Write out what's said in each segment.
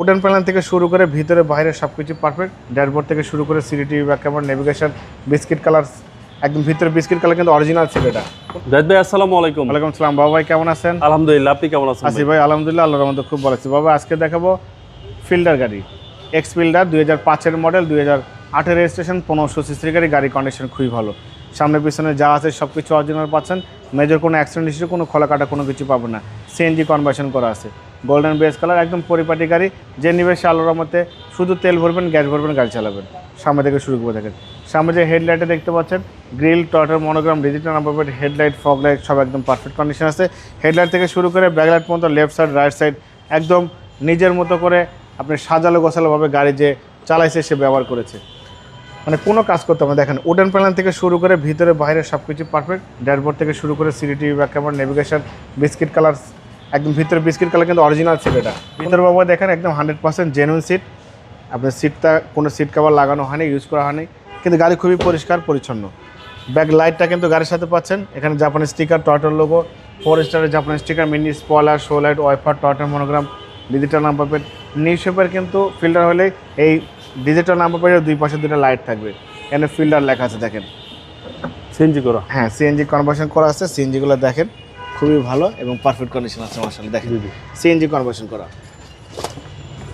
Wooden panel থেকে শুরু করে ভিতরে বাইরে সব কিছু পারফেক্ট ড্যাশবোর্ড থেকে শুরু করে CD TV back camera navigation biscuit colour একদম ভিতরে বিস্কিট কালার কিন্তু অরিজিনাল ছিল এটা। জাহিদ ভাই আসসালামু আলাইকুম। ওয়ালাইকুম সালাম বাবা ভাই কেমন আছেন? আলহামদুলিল্লাহ আপনি কেমন আছেন আসি ভাই? আলহামদুলিল্লাহ আল্লাহর রহমতে খুব ভালো আছি। বাবা আজকে দেখাবো ফিল্ডার গাড়ি। এক্স ফিল্ডার দুই হাজার পাঁচের মডেল দুই হাজার আটের রেজিস্ট্রেশন পনেরোশো সিসির গাড়ি গাড়ি কন্ডিশন খুবই ভালো। সামনে পিছনে যা আছে সব কিছু অরিজিনাল পাচ্ছেন। মেজর কোনো অ্যাক্সিডেন্ট হিসেবে কোনো খোলা কাটা কোনো কিছু পাবেন না। সিএনজি কনভার্সন করা আছে। গোল্ডেন বেস কালার একদম পরিপাটি গাড়ি, যে নিবে সে আল্লাহর রহমতে শুধু তেল ভরবেন গ্যাস ভরবেন, গাড়ি চালাবেন। সামনে থেকে শুরু করে দেখেন। সামনে যে হেডলাইটে দেখতে পাচ্ছেন grill টটার monogram digital number plate headlight fog light সব একদম পারফেক্ট কন্ডিশন আছে। হেডলাইট থেকে শুরু করে ব্যাকলাইট পর্যন্ত লেফট সাইড রাইট সাইড একদম নিজের মতো করে আপনি সাজালো গোছালোভাবে গাড়ি যে চালাইছে, সে ব্যবহার করেছে। মানে কোনো কাজ করতে হবে দেখেন উডেন প্যানেল থেকে শুরু করে ভিতরে, বাইরে সব কিছু পারফেক্ট ড্যাশবোর্ড থেকে শুরু করে CD TV back camera navigation biscuit colour একদম ভিতরে বিস্কিট কালার কিন্তু অরিজিনাল সিট এটা। ভিতরে বাবা দেখেন একদম হান্ড্রেড পার্সেন্ট জেনুইন সিট আপনার সিটটা কোনো সিট কভার লাগানো হয়নি ইউজ করা হয়নি। কিন্তু গাড়ি খুবই পরিষ্কার পরিচ্ছন্ন। ব্যাক লাইটটা কিন্তু গাড়ির সাথে পাচ্ছেন। এখানে জাপানি স্টিকার টয়টার লোগো ফোর স্টারের জাপানি sticker mini spoiler show light wiper টয়টার monogram digital number plate newspaper কিন্তু ফিল্টার হলে এই ডিজিটাল নাম্বার প্লেটের দুই পাশে দুটো লাইট থাকবে। এখানে ফিল্টার লেখা আছে দেখেন। সিএনজি করা। হ্যাঁ সিএনজি কনভার্সন করা আছে সিএনজিগুলো দেখেন। খুবই ভালো এবং পারফেক্ট কন্ডিশন আছে মার্শাল দেখেন। সিএনজি কনভার্সন করা।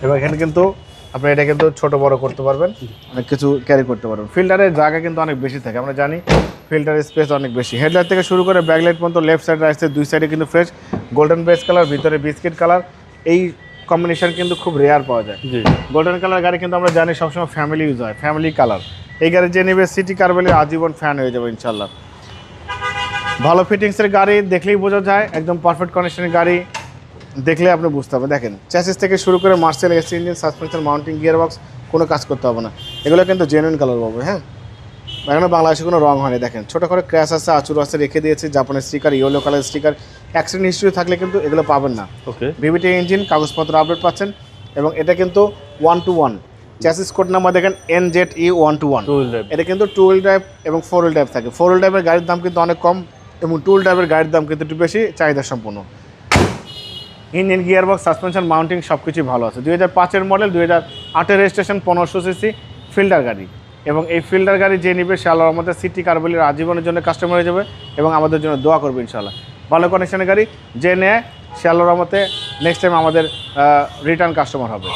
এবং এখানে কিন্তু আপনি এটা কিন্তু ছোট বড় করতে পারবেন। অনেক কিছু ক্যারি করতে পারবেন। ফিল্টারের জায়গা কিন্তু অনেক বেশি থাকে আমরা জানি ফিল্টারের স্পেস অনেক বেশি। হেডলাইট থেকে শুরু করে ব্যাকলাইট পর্যন্ত লেফট সাইড রাইট দুই সাইডে কিন্তু ফ্রেশ গোল্ডেন বেস কালার ভিতরে বিস্কিট কালার এই কম্বিনেশন কিন্তু খুব রেয়ার পাওয়া যায়। গোল্ডেন কালার গাড়ি কিন্তু আমরা জানি সবসময় ফ্যামিলি ইউজ হয় ফ্যামিলি কালার এই গাড়ি যে নেবে সিটি কার বলে আজীবন ফ্যান হয়ে যাবে ইনশাল্লাহ ভালো ফিটিংসের গাড়ি দেখলেই বোঝা যায় একদম পারফেক্ট কন্ডিশনের গাড়ি দেখলে আপনি বুঝতে হবে দেখেন চ্যাসিস থেকে শুরু করে Marcel AC engine suspension mounting gear box কোনো কাজ করতে হবে না। এগুলো কিন্তু জেনুইন কালার পাবো হ্যাঁ? এখানে বাংলাদেশে কোনো রং হয়নি দেখেন। ছোটো করে ক্র্যাশ আছে আচুর আছে রেখে দিয়েছে জাপানের sticker yellow colour sticker accident history থাকলে কিন্তু এগুলো পাবেন না। ওকে ভিভিটি ইঞ্জিন কাগজপত্র আপডেট পাচ্ছেন এবং এটা কিন্তু one two one chassis code number দেখেন N Z E one two one এটা কিন্তু টু হুইল ড্রাইভ এবং ফোর হুইল ড্রাইভ থাকে। ফোর হুইল ড্রাইভের গাড়ির দাম কিন্তু অনেক কম। এবং টুল ড্রাইভের গাড়ির দাম কিন্তু একটু বেশি, চাহিদা সম্পূর্ণ engine gear box suspension mounting সব কিছুই ভালো আছে। দুই হাজার পাঁচের মডেল দুই হাজার আটের রেজিস্ট্রেশন পনেরোশো সিসি ফিল্ডার গাড়ি। এবং এই ফিল্ডার গাড়ি যে নিবে, সে আল্লাহর মধ্যে সিটি কারবলির আজীবনের জন্য কাস্টমার হয়ে যাবে এবং আমাদের জন্য দোয়া করবে ইনশাল্লাহ ভালো কন্ডিশনের গাড়ি, যে নেয়, সে আল্লাহর রহমতে নেক্সট টাইম আমাদের রিটার্ন কাস্টমার হবে।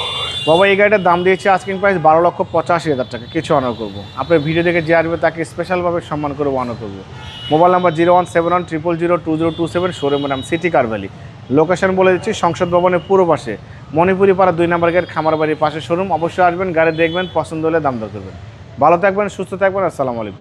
বাবা, এই গাড়িটার দাম দিয়েছে আস্কিং প্রাইস বারো লক্ষ পঁচাশি হাজার টাকা। কিছু অনার করব। আপনার ভিডিও দেখে যে আসবে, তাকে স্পেশালভাবে সম্মান করে অনার করব। Mobile number zero one seven one triple zero two zero two seven শোরুমের নাম সিটি কারভ্যালি লোকেশন বলে দিচ্ছি সংসদ ভবনের পূর্ব পাশে। মণিপুরি পাড়া দুই নম্বর গেট খামার বাড়ির পাশে শোরুম অবশ্যই আসবেন, গাড়ি দেখবেন, পছন্দ হলে দাম দর করবেন। ভালো থাকবেন, সুস্থ থাকবেন, আসসালামু আলাইকুম।